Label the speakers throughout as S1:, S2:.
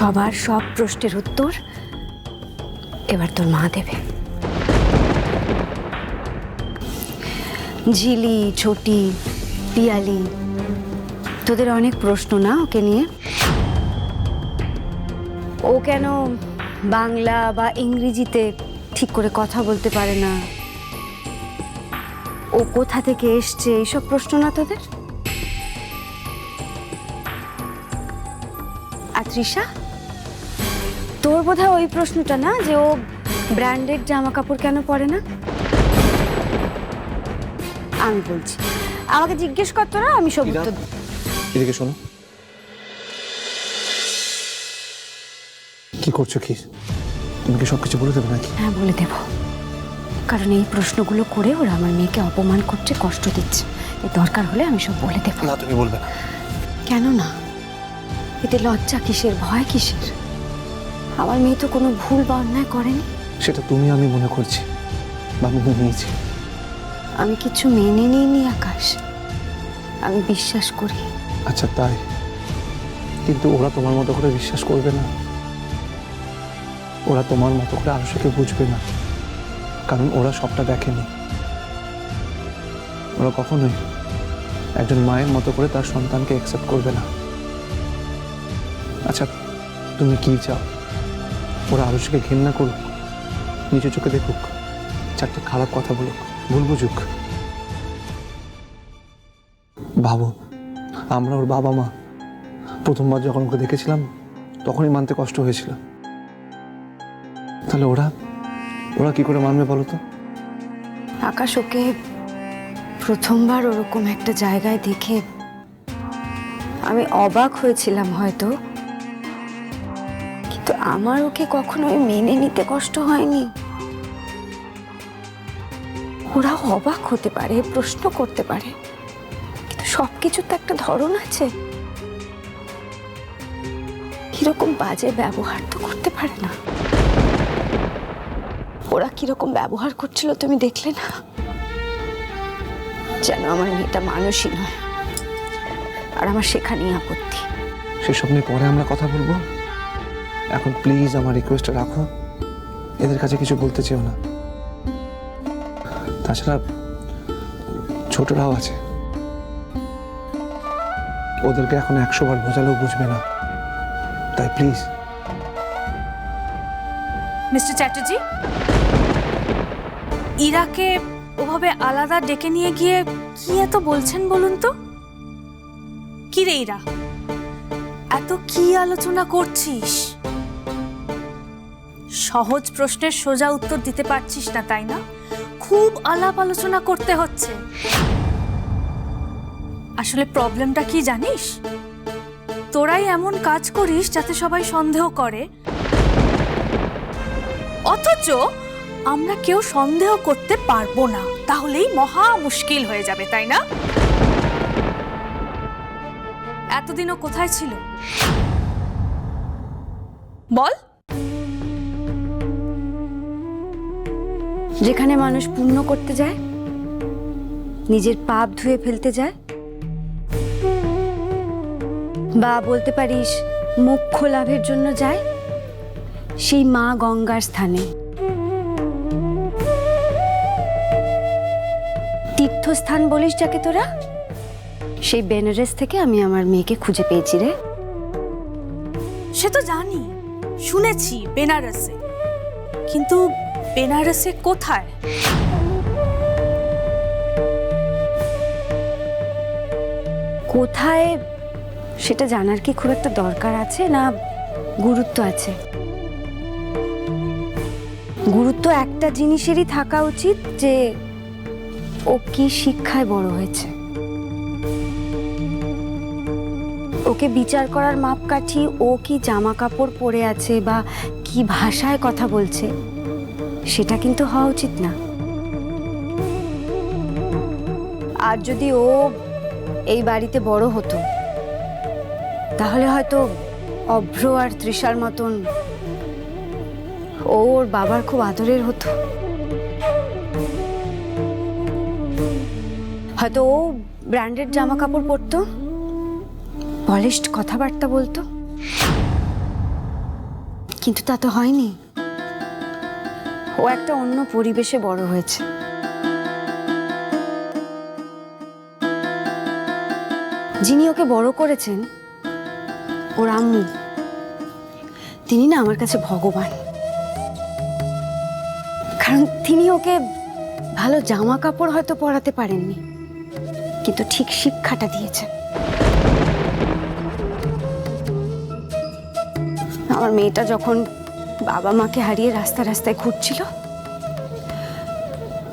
S1: সবার সব প্রশ্নের উত্তর এবার তোর মা দেবে। ঝিলি, ছোটি, পিয়ালি, তোদের অনেক প্রশ্ন না ওকে নিয়ে? ও কেন বাংলা বা ইংরেজিতে ঠিক করে কথা বলতে পারে না? ও কোথা থেকে এসছে এইসব প্রশ্ন না তোদের? আর তৃষা? তোর বোধহয় ওই প্রশ্নটা না যে ও ব্র্যান্ডেড জামা কাপড় কেন পরে না? আমি বলছি আমাকে জিজ্ঞেস করতো না আমি সব উত্তর
S2: এদিকে শোনো। কি করছ কি? তুমি কি সবকিছু বলে দেবে নাকি?
S1: হ্যাঁ বলে দেব। কারণ এই প্রশ্নগুলো করে ওরা আমার মেয়েকে অপমান করছে কষ্ট দিচ্ছে। দরকার হলে আমি সব বলে দেব।
S2: না তুমি বলবে না।
S1: কেন না এতে লজ্জা কিসের ভয় কিসের? আমার মেয়ে তো কোনো ভুল বা অন্যায় করেনি।
S2: সেটা তুমি আমি মনে করছি। বা মেনে নিয়েছি।
S1: আমি কিছু মেনে নিইনি আকাশ। আমি বিশ্বাস করি।
S2: আচ্ছা তাই। কিন্তু ওরা তোমার মতো করে বিশ্বাস করবে না। ওরা তোমার মতো করে আরশকে বুঝবে না। কারণ ওরা সবটা দেখেনি। ওরা কখনোই একজন মায়ের মতো করে তার সন্তানকে অ্যাকসেপ্ট করবে না। আচ্ছা তুমি কি চাও? ওরা আরশকে ঘৃণা করুক। নিজের চোখে দেখুক, চারটে খারাপ কথা বলুক, ভুল বুঝুক। ভাবো, আমরা ওর বাবা মা। প্রথমবার যখন ওকে দেখেছিলাম, তখনই মানতে কষ্ট হয়েছিল। তাহলে ওরা ওরা কি করে মানবে বলো তো?
S1: আকাশ ওকে প্রথমবার ওরকম একটা জায়গায় দেখে আমি অবাক হয়েছিলাম হয়তো। আমার ওকে কখনোই মেনে নিতে কষ্ট হয়নি। ওরা অবাক হতে পারে, প্রশ্ন করতে পারে। কিন্তু সব কিছুর তো একটা ধরন আছে। কীরকম বাজে ব্যবহার তো করতে পারে না। ওরা কীরকম ব্যবহার করছিল তুমি দেখলে না? যেন আমার মেয়েটা মানুষই নয়। আর আমার সেখানেই আপত্তি।
S2: সেসব নিয়ে পরে আমরা কথা বলব। এখন প্লিজ আমার রিকোয়েস্টটা রাখো। এদের কাছে কিছু বলতে চেও না। তাছাড়া ছোটরাও আছে। ওদেরকে এখন একশো বার বোঝালেও বুঝবে না। তাই প্লিজ
S3: মিস্টার চ্যাটার্জি, ইরাকে ওভাবে আলাদা ডেকে নিয়ে গিয়ে কি এত বলছেন বলুন তো? কি রে ইরা, এত কি আলোচনা করছিস? সহজ প্রশ্নের সোজা উত্তর দিতে পারছিস না, তাই না? খুব আলাপ আলোচনা করতে হচ্ছে। আসলে প্রবলেমটা কি জানিস? তোরাই এমন কাজ করিস যাতে সবাই সন্দেহ করে। অথচ আমরা কেউ সন্দেহ করতে পারব না, তাহলেই মহা মুশকিল হয়ে যাবে, তাই না? এতদিনও কোথায় ছিল? বল।
S1: যেখানে মানুষ পুণ্য করতে যায়, নিজের পাপ ধুয়ে ফেলতে যায়, বা বলতে পারিস, মোক্ষ লাভের জন্য যায়, সেই মা গঙ্গার স্থানে। তীর্থস্থান বলিস যাকে তোরা, সেই বেনারস থেকে আমি আমার মেয়েকে খুঁজে পেয়েছি রে।
S3: সে তো জানি, শুনেছি বেনারসে। কিন্তু বেনারসে কোথায়?
S1: কোথায় সেটা জানার কি খুব একটা দরকার আছে না গুরুত্ব আছে? গুরুত্ব একটা জিনিসেরই থাকা উচিত যে ও কি শিক্ষায় বড় হয়েছে। ওকে বিচার করার মাপকাঠি, ও কি জামা কাপড় পরে আছে বা কি ভাষায় কথা বলছে সেটা কিন্তু হওয়া উচিত না। আর যদি ও এই বাড়িতে বড় হতো, তাহলে হয়তো অভ্র আর তৃষার মতন ও ওর বাবার খুব আদরের হতো। হয়তো ও ব্র্যান্ডেড জামা কাপড় পরতো, পলিশড কথাবার্তা বলতো। কিন্তু তা তো হয়নি। ও একটা অন্য পরিবেশে বড় হয়েছে। যিনি ওকে বড় করেছেন, ওর আম্মু, তিনি না আমার কাছে ভগবান। কারণ তিনি ওকে ভালো জামা কাপড় হয়তো পরাতে পারেননি, কিন্তু ঠিক শিক্ষাটা দিয়েছেন। আমার মেয়েটা যখন বাবা মাকে হারিয়ে রাস্তা রাস্তায় ঘুরছিল।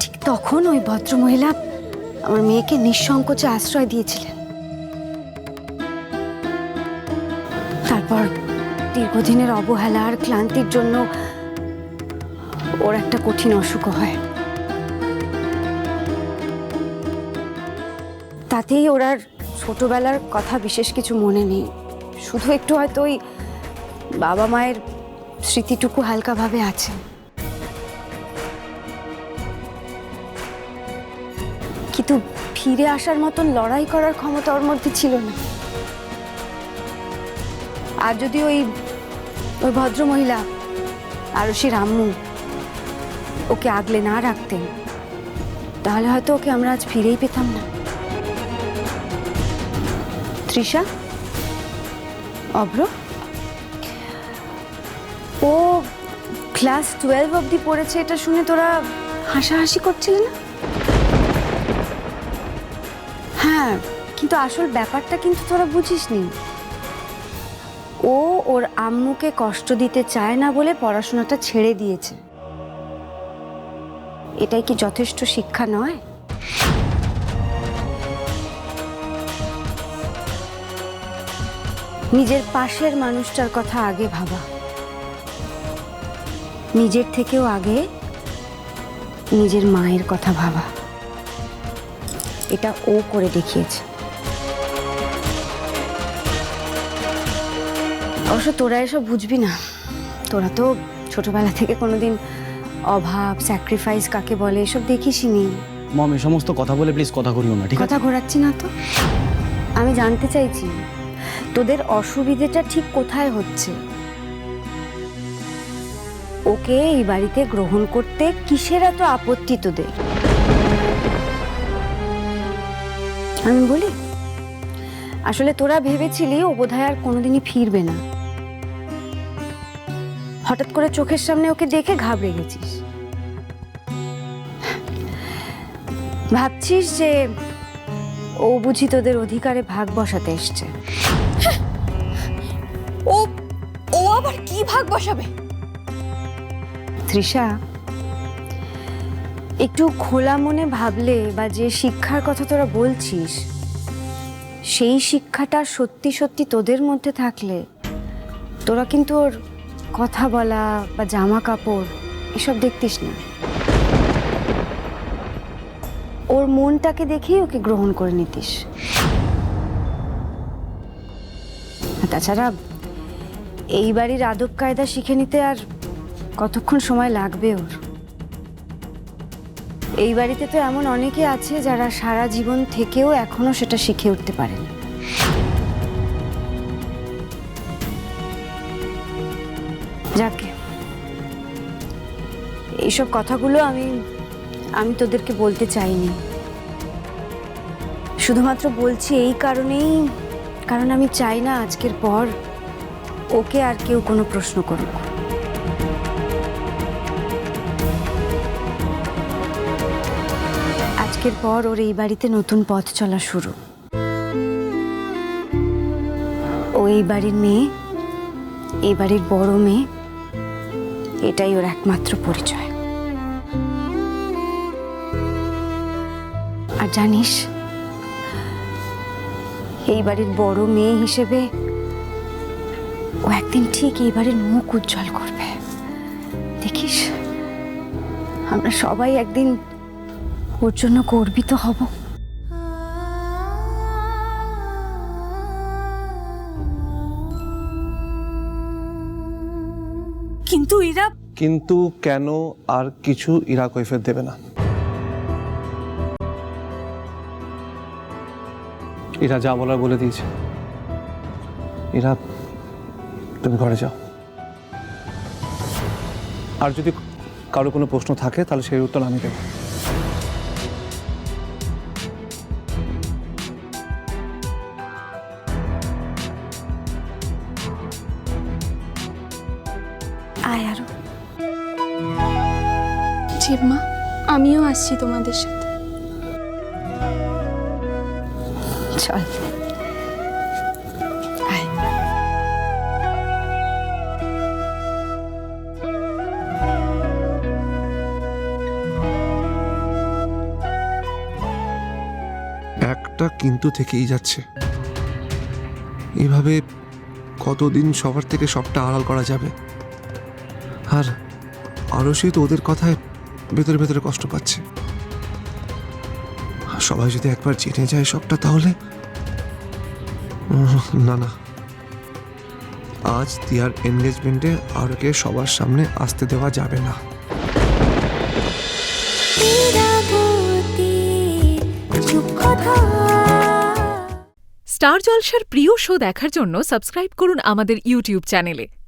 S1: ঠিক তখন ওই ভদ্রমহিলা আমার মেয়েকে নিঃসংকোচে আশ্রয় দিয়েছিলেন। তারপর দীর্ঘদিনের অবহেলা আর ক্লান্তির জন্য ওর একটা কঠিন অসুখ হয়। তাতেই ওর আর ছোটবেলার কথা বিশেষ কিছু মনে নেই। শুধু একটু হয়তো ওই বাবা মায়ের স্মৃতিটুকু হালকাভাবে আছে। কিন্তু ফিরে আসার মতন লড়াই করার ক্ষমতা ওর মধ্যে ছিল না। আর যদি ওই ওই ভদ্র মহিলা আরশির আম্মু, ওকে আগলে না রাখতেন, তাহলে হয়তো ওকে আমরা আজ ফিরেই পেতাম না। তৃষা? অভ্র? ও ক্লাস টুয়েলভ অবধি পড়েছে, এটা শুনে তোরা হাসাহাসি করছিলি না? হ্যাঁ কিন্তু আসল ব্যাপারটা কিন্তু তোরা বুঝিসনি। ও ওর আম্মুকে কষ্ট দিতে চায় না বলে পড়াশোনাটা ছেড়ে দিয়েছে। এটাই কি যথেষ্ট শিক্ষা নয়? নিজের পাশের মানুষটার কথা আগে ভাবা। নিজের থেকেও আগে নিজের মায়ের কথা ভাবা। এটা ও করে দেখিয়েছে। অবশ্য তোরা এসব বুঝবি না। তোরা তো ছোটবেলা থেকে কোনোদিন অভাব স্যাক্রিফাইস কাকে বলে এসব দেখিসনি
S4: মম এই সমস্ত কথা বলে প্লিজ কথা করিও না ঠিক আছে?
S1: কথা ঘোরাচ্ছি না তো। আমি জানতে চাইছি তোদের অসুবিধেটা ঠিক কোথায় হচ্ছে? ওকে এই বাড়িতে গ্রহণ করতে কিসের এত আপত্তি তোদের? আমি বলি, আসলে তোরা ভেবেছিলি ও বোধহয় আর কোনোদিনই ফিরবে না। হঠাৎ করে চোখের সামনে ওকে দেখে ঘাবড়ে গেছিস। ভাবছিস যে ও বুঝি তোদের অধিকারে ভাগ বসাতে এসছে।
S3: ও ও আবার কি ভাগ বসাবে?
S1: তৃষা, একটু খোলা মনে ভাবলে বা যে শিক্ষার কথা তোরা বলছিস, সেই শিক্ষাটা সত্যি সত্যি তোদের মধ্যে থাকলে তোরা কিন্তু ওর কথা বলা বা জামা কাপড় এসব দেখতিস না। ওর মনটাকে দেখেই ওকে গ্রহণ করে নিতিস। তাছাড়া এই বাড়ির আদব কায়দা শিখে নিতে আর কতক্ষণ সময় লাগবে ওর? এই বাড়িতে তো এমন অনেকে আছে যারা সারা জীবন থেকেও এখনও সেটা শিখে উঠতে পারেন। যাকে। এইসব কথাগুলো আমি আমি তোদেরকে বলতে চাইনি। শুধুমাত্র বলছি এই কারণেই, কারণ আমি চাই না আজকের পর ওকে আর কেউ কোনো প্রশ্ন করুক। আজকের পর ওর এই বাড়িতে নতুন পথ চলা শুরু। ও এই বাড়ির মেয়ে এই বাড়ির বড় মেয়ে, এটাই ওর একমাত্র পরিচয়। আর জানিস, এই বাড়ির বড় মেয়ে হিসেবে ও একদিন ঠিক এই বাড়ির মুখ উজ্জ্বল করবে। দেখিস, আমরা সবাই একদিন ওর জন্য গর্বিত হব।
S3: কিন্তু ইরা
S2: কিন্তু কেন আর কিছু ইরা কৈফের দেবে না? ইরা যা বলার বলে দিয়েছে। ইরা, তুমি ঘরে যাও।
S5: আর যদি কারও কোনো প্রশ্ন থাকে, তাহলে সেই উত্তর আমি দেবো।
S6: মা আমিও আসছি তোমাদের সাথে।
S1: চল।
S2: একটা কিন্তু থেকেই যাচ্ছে। এভাবে কতদিন সবার থেকে সবটা আড়াল করা যাবে? আর আরও সে তো ওদের কথায় ভেতরে ভেতরে কষ্ট পাচ্ছে। সবাই যদি একবার জেনে যায় সবটা তাহলে? না না। আজ তিয়ার এনগেজমেন্টে আরকে সবার সামনে আসতে দেওয়া যাবে না।
S7: স্টার জলসার প্রিয় শো দেখার জন্য সাবস্ক্রাইব করুন আমাদের ইউটিউব চ্যানেলে।